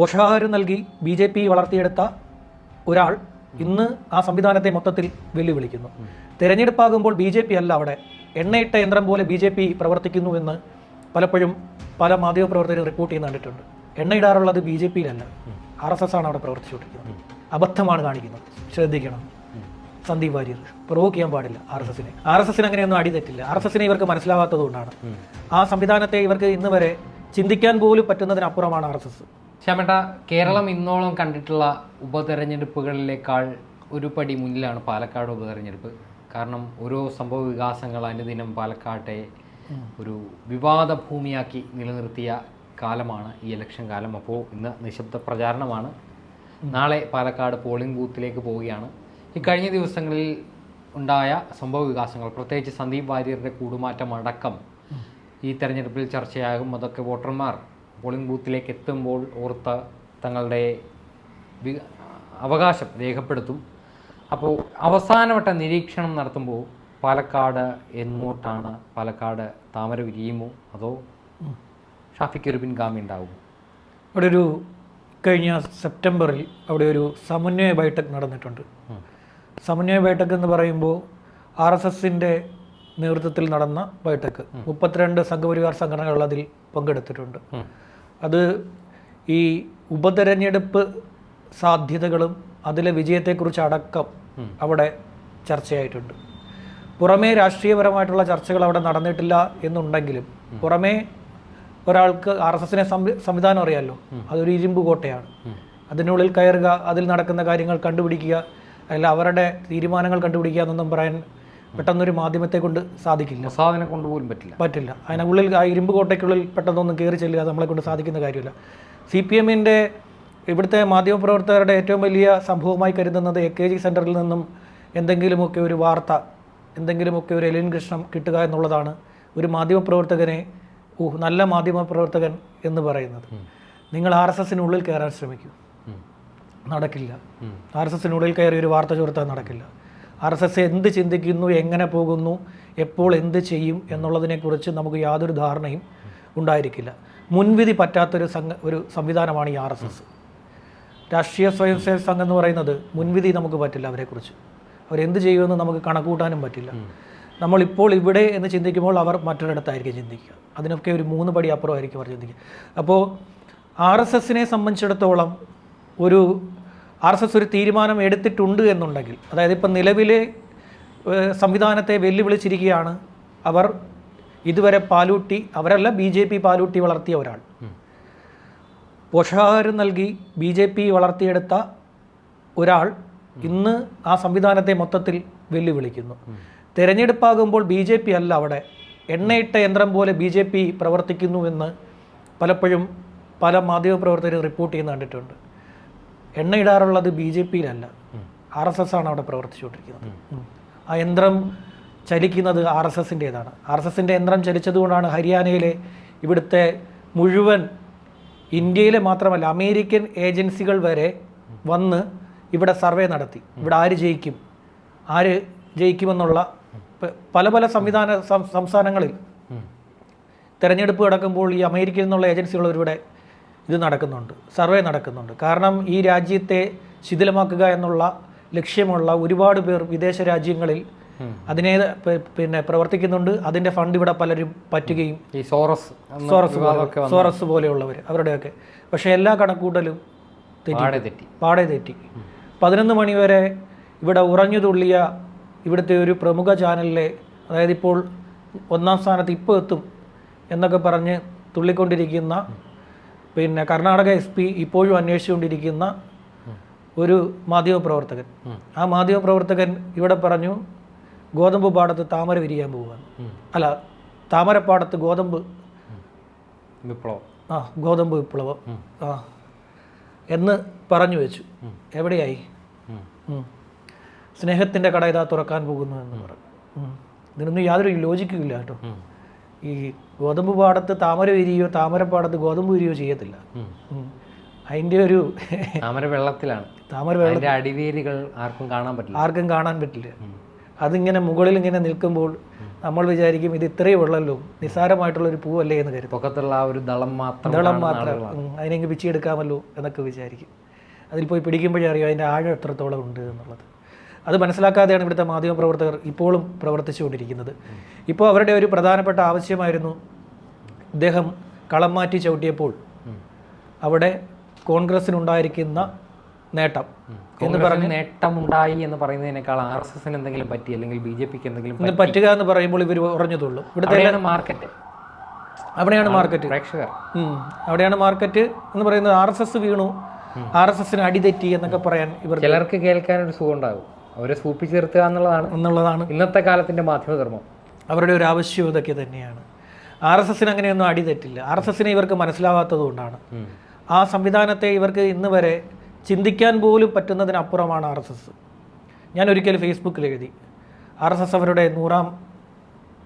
പോഷകാഹാരം നൽകി B J P വളർത്തിയെടുത്ത ഒരാൾ ഇന്ന് ആ സംവിധാനത്തെ മൊത്തത്തിൽ വെല്ലുവിളിക്കുന്നു. തെരഞ്ഞെടുപ്പാകുമ്പോൾ ബി ജെ പി അല്ല അവിടെ. എണ്ണയിട്ട യന്ത്രം പോലെ ബി ജെ പി പ്രവർത്തിക്കുന്നുവെന്ന് പലപ്പോഴും പല മാധ്യമപ്രവർത്തകരും റിപ്പോർട്ട് ചെയ്യുന്ന കണ്ടിട്ടുണ്ട്. എണ്ണയിടാറുള്ളത് ബി ജെ പിയിലല്ല. ആർ എസ് എസ് ആണ് അവിടെ പ്രവർത്തിച്ചുകൊണ്ടിരിക്കുന്നത്. അബദ്ധമാണ് കാണിക്കുന്നത്. ശ്രദ്ധിക്കണം. സന്ദീപ് വാര്യർ. പ്രൊവോക്ക് ചെയ്യാൻ പാടില്ല ആർ എസ് എസിനെ. ആർ എസ് എസിന് അങ്ങനെയൊന്നും അടി തെറ്റില്ല. ആർ എസ് എസിനെ ഇവർക്ക് മനസ്സിലാവാത്തതുകൊണ്ടാണ്. ആ സംവിധാനത്തെ ഇവർക്ക് ഇന്ന് വരെ ചിന്തിക്കാൻ പോലും പറ്റുന്നതിനപ്പുറമാണ് ആർ എസ് എസ്. ശ്യാമേട്ട കേരളം ഇന്നോളം കണ്ടിട്ടുള്ള ഉപതെരഞ്ഞെടുപ്പുകളിലേക്കാൾ ഒരു പടി മുന്നിലാണ് പാലക്കാട് ഉപതെരഞ്ഞെടുപ്പ്. കാരണം ഓരോ സംഭവ വികാസങ്ങൾ അനുദിനം പാലക്കാട്ടെ ഒരു വിവാദ ഭൂമിയാക്കി നിലനിർത്തിയ കാലമാണ് ഈ ഇലക്ഷൻ കാലം. അപ്പോൾ ഇന്ന് നിശബ്ദ പ്രചാരണമാണ്. നാളെ പാലക്കാട് പോളിംഗ് ബൂത്തിലേക്ക് പോവുകയാണ്. ഈ കഴിഞ്ഞ ദിവസങ്ങളിൽ ഉണ്ടായ സംഭവ വികാസങ്ങൾ പ്രത്യേകിച്ച് സന്ദീപ് വാര്യരുടെ കൂടുമാറ്റം അടക്കം ഈ തെരഞ്ഞെടുപ്പിൽ ചർച്ചയാകും. അതൊക്കെ വോട്ടർമാർ പോളിംഗ് ബൂത്തിലേക്ക് എത്തുമ്പോൾ ഓർത്ത തങ്ങളുടെ വി- അവകാശം രേഖപ്പെടുത്തും. അപ്പോൾ അവസാനവട്ട നിരീക്ഷണം നടത്തുമ്പോൾ പാലക്കാട് എങ്ങോട്ടാണ്? പാലക്കാട് താമര വിരിയുമോ? അതോ ഷാഫിക്ക് ഒരു പിൻഗാമി ഉണ്ടാവും അവിടെ ഒരു കഴിഞ്ഞ സെപ്റ്റംബറിൽ അവിടെ ഒരു സമന്വയ ബൈഠക് നടന്നിട്ടുണ്ട്. സമന്വയ ബൈഠക് എന്ന് പറയുമ്പോൾ ആർ എസ് എസിന്റെ നേതൃത്വത്തിൽ നടന്ന ബൈഠക്. മുപ്പത്തിരണ്ട് സംഘപരിവാർ സംഘടനകൾ അതിൽ പങ്കെടുത്തിട്ടുണ്ട്. അത് ഈ ഉപതെരഞ്ഞെടുപ്പ് സാധ്യതകളും അതിലെ വിജയത്തെക്കുറിച്ച് അടക്കം അവിടെ ചർച്ചയായിട്ടുണ്ട്. പുറമേ രാഷ്ട്രീയപരമായിട്ടുള്ള ചർച്ചകൾ അവിടെ നടന്നിട്ടില്ല എന്നുണ്ടെങ്കിലും പുറമേ ഒരാൾക്ക് ആർ എസ് എസിനെ സംവിധാനം അറിയാമല്ലോ അതൊരു ഇരുമ്പ് കോട്ടയാണ്. അതിനുള്ളിൽ കയറുക അതിൽ നടക്കുന്ന കാര്യങ്ങൾ കണ്ടുപിടിക്കുക അല്ല അവരുടെ തീരുമാനങ്ങൾ കണ്ടുപിടിക്കുക എന്നൊന്നും പറയാൻ പെട്ടെന്നൊരു മാധ്യമത്തെ കൊണ്ട് സാധിക്കില്ല. മൊസാദിനെ കൊണ്ടുപോലും പറ്റില്ല. പറ്റില്ല. അതിന് ഉള്ളിൽ ആ ഇരുമ്പ് കോട്ടയ്ക്കുള്ളിൽ പെട്ടെന്നൊന്നും കയറി ചെല്ലുക നമ്മളെ കൊണ്ട് സാധിക്കുന്ന കാര്യമില്ല. സി പി എമ്മിന്റെ ഇവിടുത്തെ മാധ്യമപ്രവർത്തകരുടെ ഏറ്റവും വലിയ സംഭവമായി കരുതുന്നത് എ കെ ജി സെന്ററിൽ നിന്നും എന്തെങ്കിലുമൊക്കെ ഒരു വാർത്ത എന്തെങ്കിലുമൊക്കെ ഒരു എലിൻ കൃഷ്ണം കിട്ടുക എന്നുള്ളതാണ് ഒരു മാധ്യമപ്രവർത്തകനെ ഊഹ് നല്ല മാധ്യമപ്രവർത്തകൻ എന്ന് പറയുന്നത്. നിങ്ങൾ ആർ എസ് എസിനുള്ളിൽ കയറാൻ ശ്രമിക്കൂ. നടക്കില്ല. ആർ എസ് എസിനുള്ളിൽ കയറി ഒരു വാർത്ത ചോർത്താൻ നടക്കില്ല. ആർ എസ് എസ് എന്ത് ചിന്തിക്കുന്നു എങ്ങനെ പോകുന്നു എപ്പോൾ എന്ത് ചെയ്യും എന്നുള്ളതിനെക്കുറിച്ച് നമുക്ക് യാതൊരു ധാരണയും ഉണ്ടായിരിക്കില്ല. മുൻവിധി പറ്റാത്തൊരു സംഘ ഒരു സംവിധാനമാണ് ഈ ആർ എസ് എസ്. രാഷ്ട്രീയ സ്വയം സേവക സംഘം എന്ന് പറയുന്നത് മുൻവിധി നമുക്ക് പറ്റില്ല അവരെക്കുറിച്ച്. അവരെന്ത് ചെയ്യുമെന്ന് നമുക്ക് കണക്കൂട്ടാനും പറ്റില്ല. നമ്മളിപ്പോൾ ഇവിടെ എന്ന് ചിന്തിക്കുമ്പോൾ അവർ മറ്റൊരിടത്തായിരിക്കും ചിന്തിക്കുക. അതിനൊക്കെ ഒരു മൂന്ന് പടി അപ്പുറമായിരിക്കും അവർ ചിന്തിക്കുക. അപ്പോൾ ആർ എസ് എസിനെ സംബന്ധിച്ചിടത്തോളം ഒരു ആർ എസ് എസ് ഒരു തീരുമാനം എടുത്തിട്ടുണ്ട് എന്നുണ്ടെങ്കിൽ അതായത് ഇപ്പം നിലവിലെ സംവിധാനത്തെ വെല്ലുവിളിച്ചിരിക്കുകയാണ് അവർ ഇതുവരെ പാലൂട്ടി അവരല്ല ബി ജെ പി പാലൂട്ടി വളർത്തിയ ഒരാൾ. പോഷകാഹാരം നൽകി ബി ജെ പി വളർത്തിയെടുത്ത ഒരാൾ ഇന്ന് ആ സംവിധാനത്തെ മൊത്തത്തിൽ വെല്ലുവിളിക്കുന്നു. തെരഞ്ഞെടുപ്പാകുമ്പോൾ ബി ജെ പി അല്ല അവിടെ. എണ്ണയിട്ട യന്ത്രം പോലെ ബി ജെ പി പ്രവർത്തിക്കുന്നുവെന്ന് പലപ്പോഴും പല മാധ്യമപ്രവർത്തകരും റിപ്പോർട്ട് ചെയ്യുന്ന കണ്ടിട്ടുണ്ട്. എണ്ണയിടാറുള്ളത് ബി ജെ പിയിലല്ല. ആർ എസ് എസ് ആണ് അവിടെ പ്രവർത്തിച്ചുകൊണ്ടിരിക്കുന്നത്. ആ യന്ത്രം ചലിക്കുന്നത് ആർ എസ് എസിന്റേതാണ്. ആർ എസ് എസിന്റെ യന്ത്രം ചലിച്ചതുകൊണ്ടാണ് ഹരിയാനയിലെ ഇവിടുത്തെ മുഴുവൻ ഇന്ത്യയിലെ മാത്രമല്ല അമേരിക്കൻ ഏജൻസികൾ വരെ വന്ന് ഇവിടെ സർവേ നടത്തി. ഇവിടെ ആര് ജയിക്കും? ആര് ജയിക്കുമെന്നുള്ള പല പല സംവിധാന സംസ്ഥാനങ്ങളിൽ തെരഞ്ഞെടുപ്പ് കിടക്കുമ്പോൾ ഈ അമേരിക്കയിൽ നിന്നുള്ള ഏജൻസികളിലൂടെ ഇത് നടക്കുന്നുണ്ട്. സർവേ നടക്കുന്നുണ്ട്. കാരണം ഈ രാജ്യത്തെ ശിഥിലമാക്കുക എന്നുള്ള ലക്ഷ്യമുള്ള ഒരുപാട് പേർ വിദേശ രാജ്യങ്ങളിൽ അതിനെ പിന്നെ പ്രവർത്തിക്കുന്നുണ്ട്. അതിന്റെ ഫണ്ട് ഇവിടെ പലരും പറ്റുകയും ഈ സോറസ് സോറസ് സോറസ് പോലെയുള്ളവർ അവരുടെയൊക്കെ. പക്ഷേ എല്ലാ കണക്കൂട്ടലും തെറ്റി പാടെ തെറ്റി. പതിനൊന്ന് മണിവരെ ഇവിടെ ഉറഞ്ഞു തുള്ളിയ ഇവിടുത്തെ ഒരു പ്രമുഖ ചാനലിലെ അതായത് ഇപ്പോൾ ഒന്നാം സ്ഥാനത്ത് ഇപ്പോൾ എത്തും എന്നൊക്കെ പറഞ്ഞ് തുള്ളിക്കൊണ്ടിരിക്കുന്ന പിന്നെ കർണാടക എസ് പി ഇപ്പോഴും അന്വേഷിച്ചുകൊണ്ടിരിക്കുന്ന ഒരു മാധ്യമപ്രവർത്തകൻ. ആ മാധ്യമപ്രവർത്തകൻ ഇവിടെ പറഞ്ഞു ഗോതമ്പ് പാടത്ത് താമര വിരിയാൻ പോവുകയാണ് അല്ല താമരപ്പാടത്ത് ഗോതമ്പ് വിപ്ലവം. ആ ഗോതമ്പ് വിപ്ലവം. ആ എന്ന് പറഞ്ഞു വെച്ചു. എവിടെയായി. സ്നേഹത്തിന്റെ കട ഇതാ തുറക്കാൻ പോകുന്നു എന്ന് പറഞ്ഞു. ഇതിനൊന്നും യാതൊരു ലോജിക്കും ഇല്ല കേട്ടോ. ഈ ഗോതമ്പ് പാടത്ത് താമര വിരിയോ താമരപ്പാടത്ത് ഗോതമ്പ് വിരിയോ ചെയ്യത്തില്ല. അതിന്റെ ഒരു താമര വെള്ളത്തിലാണ്. താമര വെള്ളത്തിൽ അതിന്റെ അടിവേരുകൾ ആർക്കും കാണാൻ പറ്റില്ല. ആർക്കും കാണാൻ പറ്റില്ല. അതിങ്ങനെ മുകളിൽ ഇങ്ങനെ നിൽക്കുമ്പോൾ നമ്മൾ വിചാരിക്കും ഇത് ഇത്രയും ഉള്ളല്ലോ നിസ്സാരമായിട്ടുള്ള ഒരു പൂവല്ലേ എന്ന് കരുതും. പൊക്കത്തുള്ള ആ ഒരു ദളം മാത്രം ദളം മാത്രം. അതിനെങ്കിൽ പിച്ചിയെടുക്കാമല്ലോ എന്നൊക്കെ വിചാരിക്കും. അതിൽ പോയി പിടിക്കുമ്പോഴേ അറിയാം അതിന്റെ ആഴം എത്രത്തോളം ഉണ്ട് എന്നുള്ളത്. അത് മനസ്സിലാക്കാതെയാണ് ഇവിടുത്തെ മാധ്യമപ്രവർത്തകർ ഇപ്പോഴും പ്രവർത്തിച്ചുകൊണ്ടിരിക്കുന്നത്. ഇപ്പോൾ അവരുടെ ഒരു പ്രധാനപ്പെട്ട ആവശ്യമായിരുന്നു ഇദ്ദേഹം കളം മാറ്റി ചവിട്ടിയപ്പോൾ അവിടെ കോൺഗ്രസിനുണ്ടായിരിക്കുന്ന നേട്ടം എന്ന് പറഞ്ഞ് നേട്ടം ഉണ്ടായി എന്ന് പറയുന്നതിനേക്കാൾ ആർ എസ് എസിന് എന്തെങ്കിലും പറ്റി അല്ലെങ്കിൽ ബി ജെ പിക്ക് എന്തെങ്കിലും പറ്റുക എന്ന് പറയുമ്പോൾ ഇവർ ഉറഞ്ഞതുള്ളൂ. ഇവിടുത്തെ മാർക്കറ്റ്. അവിടെയാണ് മാർക്കറ്റ്. പ്രേക്ഷകർ. അവിടെയാണ് മാർക്കറ്റ് എന്ന് പറയുന്നത് ആർ എസ് എസ് വീണു. ആർ എസ് എസിന് അടിതെറ്റി എന്നൊക്കെ പറയാൻ ഇവർ ചിലർക്ക് കേൾക്കാൻ ഒരു സുഖം ഉണ്ടാകും അവരെ സൂപ്പിച്ചേർത്തുക എന്നുള്ളതാണ്. എന്നുള്ളതാണ്. ഇന്നത്തെ കാലത്തിന്റെ മാധ്യമധർമ്മം. അവരുടെ ഒരു ആവശ്യം ഇതൊക്കെ തന്നെയാണ്. ആർ എസ് എസിന് അങ്ങനെയൊന്നും അടി തെറ്റില്ല. ആർ എസ് എസിനെ ഇവർക്ക് മനസ്സിലാവാത്തത് കൊണ്ടാണ്. ആ സംവിധാനത്തെ ഇവർക്ക് ഇന്ന് വരെ ചിന്തിക്കാൻ പോലും പറ്റുന്നതിനപ്പുറമാണ് ആർ എസ് എസ്. ഞാൻ ഒരിക്കൽ ഫേസ്ബുക്കിൽ എഴുതി. ആർ എസ് എസ് അവരുടെ നൂറാം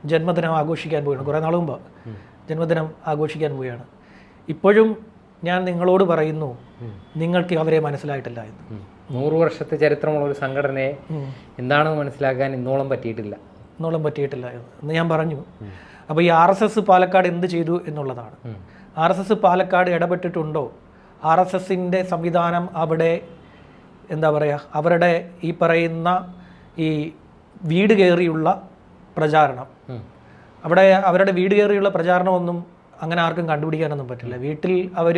ജന്മദിനം ആഘോഷിക്കാൻ പോവുകയാണ്. കുറേ നാൾ മുമ്പ് ജന്മദിനം ആഘോഷിക്കാൻ പോവുകയാണ്. ഇപ്പോഴും ഞാൻ നിങ്ങളോട് പറയുന്നു നിങ്ങൾക്ക് അവരെ മനസ്സിലായിട്ടില്ല എന്ന്. നൂറ് വർഷത്തെ ചരിത്രമുള്ള ഒരു സംഘടനയെ. എന്താണെന്ന് മനസ്സിലാക്കാൻ ഇന്നോളം പറ്റിയിട്ടില്ല. ഇന്നോളം പറ്റിയിട്ടില്ല എന്ന്. എന്ന് ഞാൻ പറഞ്ഞു. അപ്പോൾ ഈ ആർ എസ് എസ് പാലക്കാട് എന്ത് ചെയ്തു എന്നുള്ളതാണ്. ആർ എസ് എസ് പാലക്കാട് ഇടപെട്ടിട്ടുണ്ടോ? ആർ എസ് എസിന്റെ സംവിധാനം അവിടെ എന്താ പറയുക അവരുടെ ഈ പറയുന്ന ഈ വീട് കയറിയുള്ള പ്രചാരണം. അവിടെ അവരുടെ വീട് കയറിയുള്ള പ്രചാരണമൊന്നും അങ്ങനെ ആർക്കും കണ്ടുപിടിക്കാനൊന്നും പറ്റില്ല. വീട്ടിൽ അവർ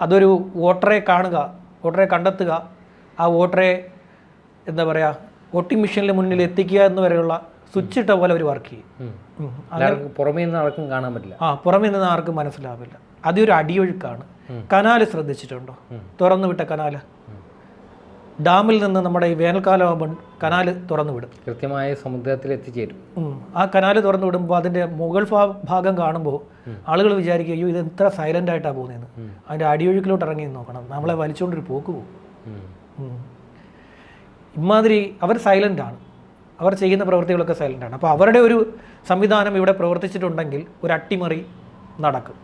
അതൊരു വോട്ടറെ കാണുക വോട്ടറെ കണ്ടെത്തുക ആ വോട്ടറെ എന്താ പറയുക വോട്ടിംഗ് മെഷീനിൽ മുന്നിൽ എത്തിക്കുക എന്ന് വരെയുള്ള സ്വിച്ച് ഇട്ട പോലെ അവർ വർക്ക് ചെയ്യും. പുറമേ നിന്ന് ആർക്കും കാണാൻ പറ്റില്ല. ആ പുറമേ നിന്ന് ആർക്കും മനസ്സിലാവില്ല. അതൊരു അടിയൊഴുക്കാണ്. കനാല് ശ്രദ്ധിച്ചിട്ടുണ്ടോ? തുറന്നു വിട്ട കനാല് ഡാമിൽ നിന്ന് നമ്മുടെ ഈ വേനൽക്കാലം കനാൽ കനാല് തുറന്നു വിടും കൃത്യമായ സമുദ്രത്തിൽ എത്തിച്ചേരും. ആ കനാൽ തുറന്നു വിടുമ്പോൾ അതിന്റെ മുകൾ ഭാഗം കാണുമ്പോൾ ആളുകൾ വിചാരിക്കും അയ്യോ ഇത് എത്ര സൈലന്റ് ആയിട്ടാണ് പോകുന്നതെന്ന്. അതിന്റെ അടിയൊഴുക്കിലോട്ട് ഇറങ്ങി നോക്കണം. നമ്മളെ വലിച്ചുകൊണ്ടൊരു പോക്ക് പോകും. ഇമാതിരി അവർ സൈലന്റ് ആണ്. അവർ ചെയ്യുന്ന പ്രവൃത്തികളൊക്കെ ആണ്. അപ്പോൾ അവരുടെ ഒരു സംവിധാനം ഇവിടെ പ്രവർത്തിച്ചിട്ടുണ്ടെങ്കിൽ ഒരു അട്ടിമറി നടക്കും.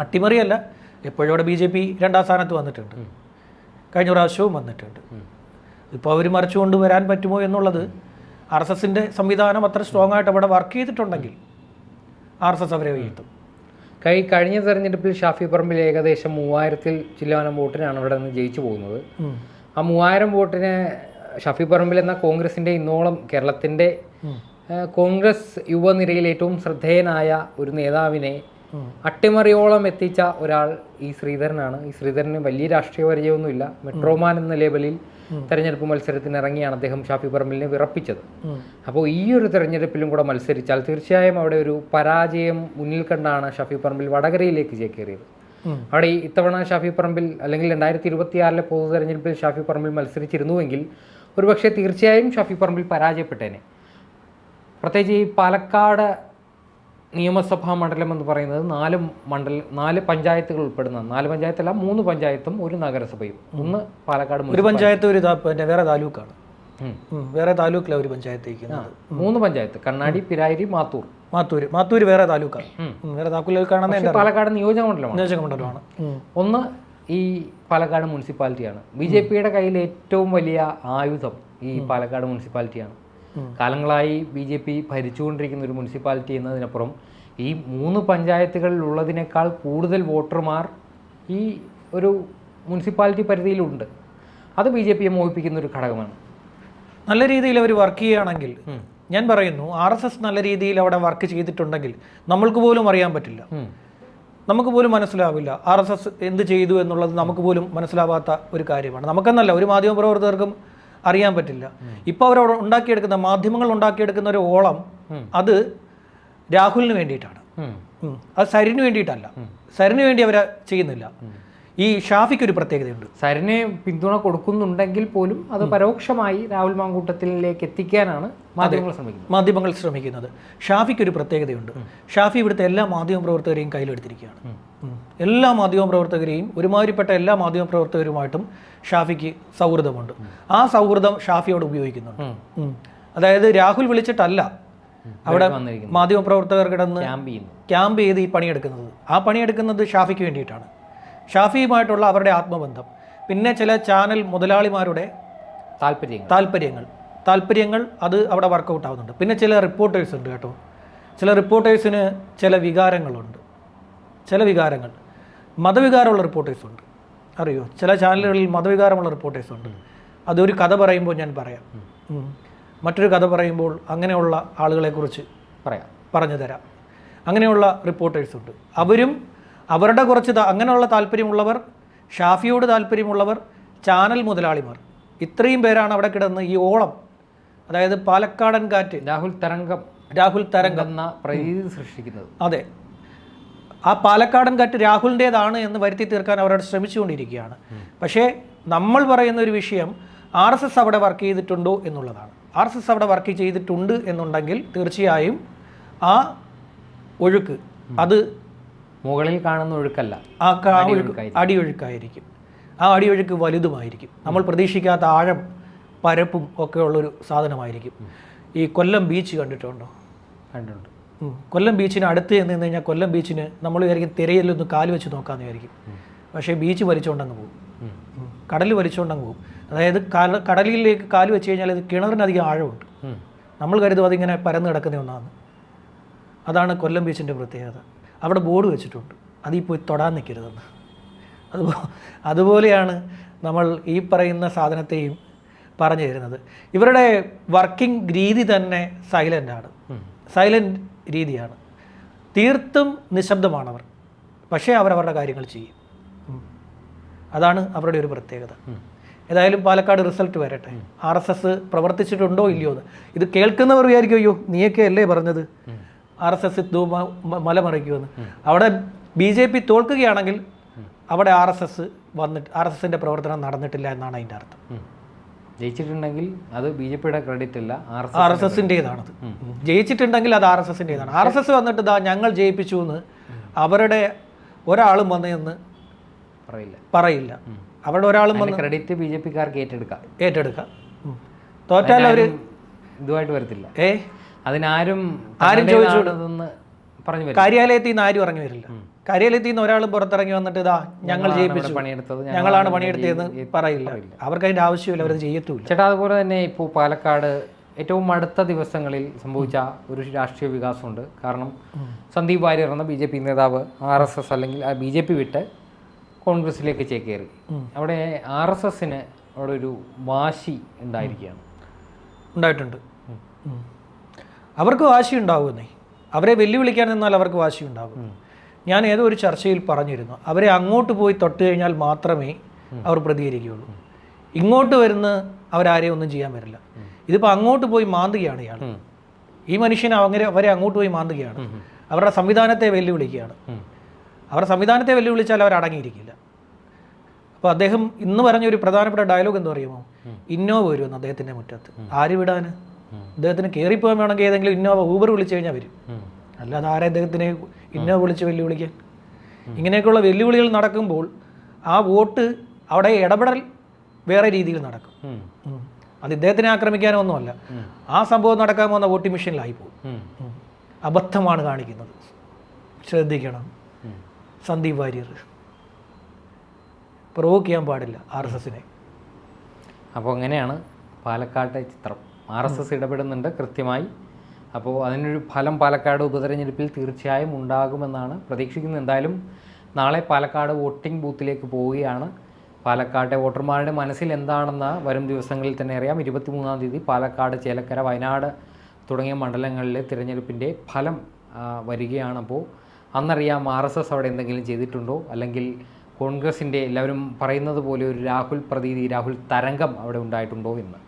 അട്ടിമറിയല്ല എപ്പോഴും അവിടെ ബി ജെ പി രണ്ടാം സ്ഥാനത്ത് വന്നിട്ടുണ്ട്. കഴിഞ്ഞ പ്രാവശ്യവും വന്നിട്ടുണ്ട്. ഇപ്പോൾ അവർ മറിച്ചുകൊണ്ട് വരാൻ പറ്റുമോ എന്നുള്ളത് ആർ എസ് എസിന്റെ സംവിധാനം അത്ര സ്ട്രോങ് ആയിട്ട് അവിടെ വർക്ക് ചെയ്തിട്ടുണ്ടെങ്കിൽ ആർ എസ് എസ് അവരെ വീഴ്ത്തും. കഴി കഴിഞ്ഞ തെരഞ്ഞെടുപ്പിൽ ഷാഫി പറമ്പിൽ ഏകദേശം മൂവായിരത്തിൽ ചില്ലാനം വോട്ടിനാണ് അവിടെ നിന്ന് ജയിച്ചു പോകുന്നത്. ആ മൂവായിരം വോട്ടിന് ഷാഫി പറമ്പിൽ എന്ന കോൺഗ്രസിന്റെ ഇന്നോളം കേരളത്തിന്റെ കോൺഗ്രസ് യുവനിരയിൽ ഏറ്റവും ശ്രദ്ധേയനായ ഒരു നേതാവിനെ. അട്ടിമറിയോളം എത്തിച്ച ഒരാൾ ഈ ശ്രീധരനാണ്. ഈ ശ്രീധരന് വലിയ രാഷ്ട്രീയ പരിചയമൊന്നുമില്ല. മെട്രോമാൻ എന്ന ലേബലിൽ തെരഞ്ഞെടുപ്പ് മത്സരത്തിന് ഇറങ്ങിയാണ് അദ്ദേഹം ഷാഫി പറമ്പിലിനെ വിറപ്പിച്ചത്. അപ്പോൾ ഈ ഒരു തെരഞ്ഞെടുപ്പിലും കൂടെ മത്സരിച്ചാൽ തീർച്ചയായും അവിടെ ഒരു പരാജയം മുന്നിൽ കണ്ടാണ് ഷാഫി പറമ്പിൽ വടകരയിലേക്ക് ചേക്കേറിയത്. അവിടെ ഈ ഇത്തവണ ഷാഫി പറമ്പിൽ അല്ലെങ്കിൽ രണ്ടായിരത്തി ഇരുപത്തിയാറിലെ പൊതു തെരഞ്ഞെടുപ്പിൽ ഷാഫി പറമ്പിൽ മത്സരിച്ചിരുന്നുവെങ്കിൽ ഒരുപക്ഷെ തീർച്ചയായും ഷാഫി പറമ്പിൽ പരാജയപ്പെട്ടേനെ. പ്രത്യേകിച്ച് ഈ പാലക്കാട് നിയമസഭാ മണ്ഡലം എന്ന് പറയുന്നത് നാല് മണ്ഡല നാല് പഞ്ചായത്തുകൾ ഉൾപ്പെടുന്ന നാല് പഞ്ചായത്തല്ല മൂന്ന് പഞ്ചായത്തും ഒരു നഗരസഭയും. ഒന്ന് പാലക്കാട് ഒരു പഞ്ചായത്ത് ഒരു പിന്നെ വേറെ താലൂക്കാണ്. വേറെ താലൂക്കിലാണ് ഒരു പഞ്ചായത്ത് മൂന്ന് പഞ്ചായത്ത് കണ്ണാടി പിരായിരി മാത്തൂർ. മാത്തൂർ മാത്തൂർ വേറെ താലൂക്കാണ്. വേറെ താലൂക്കിലേക്കാണെന്ന് പാലക്കാട് നിയോജക മണ്ഡലമാണ്. നിയോജക മണ്ഡലമാണ്. ഒന്ന് ഈ പാലക്കാട് മുനിസിപ്പാലിറ്റിയാണ്. ബി ജെ പിയുടെ കയ്യിൽ ഏറ്റവും വലിയ ആയുധം ഈ പാലക്കാട് മുനിസിപ്പാലിറ്റിയാണ്. കാലങ്ങളായി ബി ജെ പി ഭരിച്ചുകൊണ്ടിരിക്കുന്ന ഒരു മുനിസിപ്പാലിറ്റി എന്നതിനപ്പുറം ഈ മൂന്ന് പഞ്ചായത്തുകളിൽ ഉള്ളതിനേക്കാൾ കൂടുതൽ വോട്ടർമാർ ഈ ഒരു മുനിസിപ്പാലിറ്റി പരിധിയിലുണ്ട്. അത് ബി ജെ പിയെ മോഹിപ്പിക്കുന്ന ഒരു ഘടകമാണ്. നല്ല രീതിയിൽ അവർ വർക്ക് ചെയ്യുകയാണെങ്കിൽ ഞാൻ പറയുന്നു ആർ എസ് എസ് നല്ല രീതിയിൽ അവിടെ വർക്ക് ചെയ്തിട്ടുണ്ടെങ്കിൽ നമ്മൾക്ക് പോലും അറിയാൻ പറ്റില്ല. നമുക്ക് പോലും മനസ്സിലാവില്ല ആർ എസ് എസ് എന്ത് ചെയ്തു എന്നുള്ളത് നമുക്ക് പോലും മനസ്സിലാവാത്ത ഒരു കാര്യമാണ്. നമുക്കെന്നല്ല ഒരു മാധ്യമ പ്രവർത്തകർക്കും അറിയാൻ പറ്റില്ല. ഇപ്പോൾ അവർ ഉണ്ടാക്കിയെടുക്കുന്ന മാധ്യമങ്ങൾ ഉണ്ടാക്കിയെടുക്കുന്ന ഒരു ഓളം അത് രാഹുലിന് വേണ്ടിയിട്ടാണ്. അത് സരിന് വേണ്ടിയിട്ടല്ല. സരിന് വേണ്ടി അവർ ചെയ്യുന്നില്ല. ഈ ഷാഫിക്ക് ഒരു പ്രത്യേകതയുണ്ട്. സരിനെ പിന്തുണ കൊടുക്കുന്നുണ്ടെങ്കിൽ പോലും അത് പരോക്ഷമായി രാഹുൽ മാങ്കൂട്ടത്തിലേക്ക് എത്തിക്കാനാണ് മാധ്യമങ്ങൾ ശ്രമിക്കുന്നത്. മാധ്യമങ്ങൾ ശ്രമിക്കുന്നത്. ഷാഫിക്ക് ഒരു പ്രത്യേകതയുണ്ട് ഷാഫി ഇവിടുത്തെ എല്ലാ മാധ്യമ പ്രവർത്തകരെയും കയ്യിലെടുത്തിരിക്കുകയാണ്. എല്ലാ മാധ്യമ പ്രവർത്തകരെയും ഒരുമാതിരിപ്പെട്ട എല്ലാ മാധ്യമ പ്രവർത്തകരുമായിട്ടും ഷാഫിക്ക് സൗഹൃദമുണ്ട്. ആ സൗഹൃദം ഷാഫിയോട് ഉപയോഗിക്കുന്നുണ്ട്. അതായത് രാഹുൽ വിളിച്ചിട്ടല്ല അവിടെ മാധ്യമ പ്രവർത്തകർ കിടന്ന് ക്യാമ്പ് ചെയ്ത് ഈ പണിയെടുക്കുന്നത്. ആ പണിയെടുക്കുന്നത് ഷാഫിക്ക് വേണ്ടിയിട്ടാണ്. ഷാഫിയുമായിട്ടുള്ള അവരുടെ ആത്മബന്ധം. പിന്നെ ചില ചാനൽ മുതലാളിമാരുടെ താല്പര്യങ്ങൾ. താല്പര്യങ്ങൾ. താല്പര്യങ്ങൾ അത് അവിടെ വർക്കൗട്ട് ആവുന്നുണ്ട്. പിന്നെ ചില റിപ്പോർട്ടേഴ്സ് ഉണ്ട് കേട്ടോ. ചില റിപ്പോർട്ടേഴ്സിന് ചില വികാരങ്ങളുണ്ട്. ചില വികാരങ്ങൾ. മതവികാരമുള്ള റിപ്പോർട്ടേഴ്സ് ഉണ്ട്. അറിയോ? ചില ചാനലുകളിൽ മതവികാരമുള്ള റിപ്പോർട്ടേഴ്സ് ഉണ്ട്. അതൊരു കഥ പറയുമ്പോൾ ഞാൻ പറയാം. മറ്റൊരു കഥ പറയുമ്പോൾ അങ്ങനെയുള്ള ആളുകളെക്കുറിച്ച് പറയാം. പറഞ്ഞു തരാം അങ്ങനെയുള്ള റിപ്പോർട്ടേഴ്സ് ഉണ്ട്. അവരും അവരുടെ കുറച്ച് അങ്ങനെയുള്ള താല്പര്യമുള്ളവർ ഷാഫിയോട് താല്പര്യമുള്ളവർ ചാനൽ മുതലാളിമാർ. ഇത്രയും പേരാണ് അവിടെ കിടന്ന് ഈ ഓളം അതായത് പാലക്കാടൻ കാറ്റ് രാഹുൽ തരംഗം രാഹുൽ തരംഗം. എന്ന പ്രതീതി സൃഷ്ടിക്കുന്നത്. അതെ. ആ പാലക്കാടൻ കാറ്റ് രാഹുലിന്റേതാണ് എന്ന് വരുത്തി തീർക്കാൻ അവരവിടെ ശ്രമിച്ചുകൊണ്ടിരിക്കുകയാണ്. പക്ഷേ നമ്മൾ പറയുന്ന ഒരു വിഷയം ആർ എസ് എസ് അവിടെ വർക്ക് ചെയ്തിട്ടുണ്ടോ എന്നുള്ളതാണ്. ആർ എസ് എസ് അവിടെ വർക്ക് ചെയ്തിട്ടുണ്ട് എന്നുണ്ടെങ്കിൽ തീർച്ചയായും ആ ഒഴുക്ക് അത് മുകളിൽ കാണുന്ന ഒഴുക്കല്ല. ആ അടിയൊഴുക്കായിരിക്കും. ആ അടിയൊഴുക്ക് വലുതുമായിരിക്കും. നമ്മൾ പ്രതീക്ഷിക്കാത്ത ആഴം പരപ്പും ഒക്കെ ഉള്ളൊരു സാധനമായിരിക്കും. ഈ കൊല്ലം ബീച്ച് കണ്ടിട്ടുണ്ടോ? കണ്ടിട്ടുണ്ട്. കൊല്ലം ബീച്ചിന് അടുത്ത് ചെന്ന് നിന്ന് കഴിഞ്ഞാൽ കൊല്ലം ബീച്ചിന് നമ്മൾ വിചാരിക്കും തിരയിലൊന്ന് കാൽ വെച്ച് നോക്കാമെന്ന് വിചാരിക്കും. പക്ഷേ ബീച്ച് വലിച്ചുകൊണ്ടങ്ങ് പോകും. കടൽ വലിച്ചുകൊണ്ടങ്ങ് പോകും. അതായത് കട കടലിലേക്ക് കാൽ വെച്ച് കഴിഞ്ഞാൽ ഇത് കിണറിനധികം ആഴമുണ്ട്. നമ്മൾ കരുതും അതിങ്ങനെ പരന്ന് കിടക്കുന്ന ഒന്നാണ്. അതാണ് കൊല്ലം ബീച്ചിന്റെ പ്രത്യേകത. അവിടെ ബോർഡ് വെച്ചിട്ടുണ്ട്. അതിൽ പോയി തൊടാൻ നിൽക്കരുതെന്ന്. അതുപോ അതുപോലെയാണ് നമ്മൾ ഈ പറയുന്ന സാധനത്തെയും പറഞ്ഞു തരുന്നത്. ഇവരുടെ വർക്കിംഗ് രീതി തന്നെ സൈലന്റാണ് ആണ്. സൈലന്റ് രീതിയാണ്. തീർത്തും നിശബ്ദമാണവർ. പക്ഷേ അവരവരുടെ കാര്യങ്ങൾ ചെയ്യും. അതാണ് അവരുടെ ഒരു പ്രത്യേകത. ഏതായാലും പാലക്കാട് റിസൾട്ട് വരട്ടെ. ആർ എസ് എസ് പ്രവർത്തിച്ചിട്ടുണ്ടോ ഇല്ലയോ എന്ന് ഇത് കേൾക്കുന്നവർ വിചാരിക്കും അയ്യോ നീയൊക്കെ അല്ലേ പറഞ്ഞത് ആർ എസ് എസ് മലമറിക്കുമെന്ന് അവിടെ ബി ജെ പി തോൽക്കുകയാണെങ്കിൽ അവിടെ ആർ എസ് എസ് വന്നിട്ട് ആർ എസ് എസിന്റെ പ്രവർത്തനം നടന്നിട്ടില്ല എന്നാണ് അതിന്റെ അർത്ഥം. ജയിച്ചിട്ടുണ്ടെങ്കിൽ അത് ബി ജെ പിയുടെ ക്രെഡിറ്റ് അല്ല ആർ എസ് എസിന്റെതാണ് എസ് എസിന്റേതാണത് ജയിച്ചിട്ടുണ്ടെങ്കിൽ അത് ആർ എസ് എസിന്റേതാണ് ആർ എസ് എസ് വന്നിട്ട് ഇതാ ഞങ്ങൾ ജയിപ്പിച്ചു എന്ന് അവരുടെ ഒരാളും വന്നതെന്ന് പറയില്ല. പറയില്ല. അവരുടെ ഒരാളും വന്ന് ക്രെഡിറ്റ് ബി ജെ പിക്കാർക്ക് ഏറ്റെടുക്കാം. ഏറ്റെടുക്കാം. തോറ്റാൽ അവർ ഇതുമായിട്ട് വരത്തില്ല. ഏ? അതിനാരും ആരും തങ്ങളുടേതാണെന്ന് പറഞ്ഞു കാര്യാലയത്തിൽ നിന്ന് ആരും ഇറങ്ങി വരില്ല. കാര്യാലയത്തിൽ നിന്ന് ഒരാൾ പുറത്തിറങ്ങി വന്നിട്ട് ഇതാ ഞങ്ങൾ ചെയ്യിപ്പിച്ചു പണിയെടുത്തത്. ഞങ്ങളാണ് പണിയെടുത്തതെന്ന് പറയില്ല. അവർക്ക് അതിന്റെ ആവശ്യമില്ല അവരത് ചെയ്യത്തുമില്ല. ചേട്ടാ അതുപോലെ തന്നെ ഇപ്പോൾ പാലക്കാട് ഏറ്റവും അടുത്ത ദിവസങ്ങളിൽ സംഭവിച്ച ഒരു രാഷ്ട്രീയ വികാസമുണ്ട്. കാരണം സന്ദീപ് വാര്യർ എന്ന ബി ജെ പി നേതാവ് ആർ എസ് എസ് അല്ലെങ്കിൽ ബി ജെ പി വിട്ട് കോൺഗ്രസിലേക്ക് ചേക്കേറി. അവിടെ ആർ എസ് എസിന് അവിടെ ഒരു വാശി ഉണ്ടായിരിക്കുകയാണ്. ഉണ്ടായിട്ടുണ്ട്. അവർക്ക് വാശി ഉണ്ടാകുമെന്നേ അവരെ വെല്ലുവിളിക്കാൻ നിന്നാൽ അവർക്ക് വാശി ഉണ്ടാകും ഞാൻ ഏതോ ഒരു ചർച്ചയിൽ പറഞ്ഞിരുന്നു. അവരെ അങ്ങോട്ട് പോയി തൊട്ട് കഴിഞ്ഞാൽ മാത്രമേ അവർ പ്രതികരിക്കുകയുള്ളൂ. ഇങ്ങോട്ട് വരുന്ന അവരാരെയും ഒന്നും ചെയ്യാൻ വരില്ല. ഇതിപ്പോൾ അങ്ങോട്ട് പോയി മാന്തുകയാണ് ഇയാൾ. ഈ മനുഷ്യൻ അങ്ങനെ അവരെ അങ്ങോട്ട് പോയി മാന്തുകയാണ്. അവരുടെ സംവിധാനത്തെ വെല്ലുവിളിക്കുകയാണ്. അവരുടെ സംവിധാനത്തെ വെല്ലുവിളിച്ചാൽ അവർ അടങ്ങിയിരിക്കില്ല. അപ്പോൾ അദ്ദേഹം ഇന്ന് പറഞ്ഞ ഒരു പ്രധാനപ്പെട്ട ഡയലോഗ് എന്ന് പറയുമോ? ഇന്നോവ വരുമെന്ന് അദ്ദേഹത്തിന്റെ മുറ്റത്ത്. ആര് വിടാന്? അദ്ദേഹത്തിന് കയറിപ്പോകാൻ വേണമെങ്കിൽ ഏതെങ്കിലും ഇന്നോവ ഊബർ വിളിച്ചു കഴിഞ്ഞാൽ വരും. അല്ലാതെ ആരെ അദ്ദേഹത്തിന് ഇന്നോവ വിളിച്ച് വെല്ലുവിളിക്കാൻ? ഇങ്ങനെയൊക്കെയുള്ള വെല്ലുവിളികൾ നടക്കുമ്പോൾ ആ വോട്ട് അവിടെ ഇടപെടൽ വേറെ രീതിയിൽ നടക്കും. അത് ഇദ്ദേഹത്തിനെ ആക്രമിക്കാനൊന്നുമല്ല. ആ സംഭവം നടക്കാൻ പോകുന്ന വോട്ടിംഗ് മെഷീനിലായി പോകും. അബദ്ധമാണ് കാണിക്കുന്നത്. ശ്രദ്ധിക്കണം. സന്ദീപ് വാര്യർ. പ്രൊവോക്ക് ചെയ്യാൻ പാടില്ല ആർ എസ് എസിനെ. അപ്പോൾ അങ്ങനെയാണ് പാലക്കാട്ടെ ചിത്രം. ആർ എസ് എസ് ഇടപെടുന്നുണ്ട് കൃത്യമായി. അപ്പോൾ അതിനൊരു ഫലം പാലക്കാട് ഉപതെരഞ്ഞെടുപ്പിൽ തീർച്ചയായും ഉണ്ടാകുമെന്നാണ് പ്രതീക്ഷിക്കുന്നത്. എന്തായാലും നാളെ പാലക്കാട് വോട്ടിംഗ് ബൂത്തിലേക്ക് പോവുകയാണ്. പാലക്കാട്ടെ വോട്ടർമാരുടെ മനസ്സിൽ എന്താണെന്ന് വരും ദിവസങ്ങളിൽ തന്നെ അറിയാം. ഇരുപത്തിമൂന്നാം തീയതി പാലക്കാട് ചേലക്കര വയനാട് തുടങ്ങിയ മണ്ഡലങ്ങളിലെ തിരഞ്ഞെടുപ്പിന്റെ ഫലം വരികയാണപ്പോൾ അന്നറിയാം ആർ എസ് എസ് അവിടെ എന്തെങ്കിലും ചെയ്തിട്ടുണ്ടോ? അല്ലെങ്കിൽ കോൺഗ്രസിന്റെ എല്ലാവരും പറയുന്നത് പോലെ ഒരു രാഹുൽ പ്രതീതി രാഹുൽ തരംഗം അവിടെ ഉണ്ടായിട്ടുണ്ടോ എന്ന്.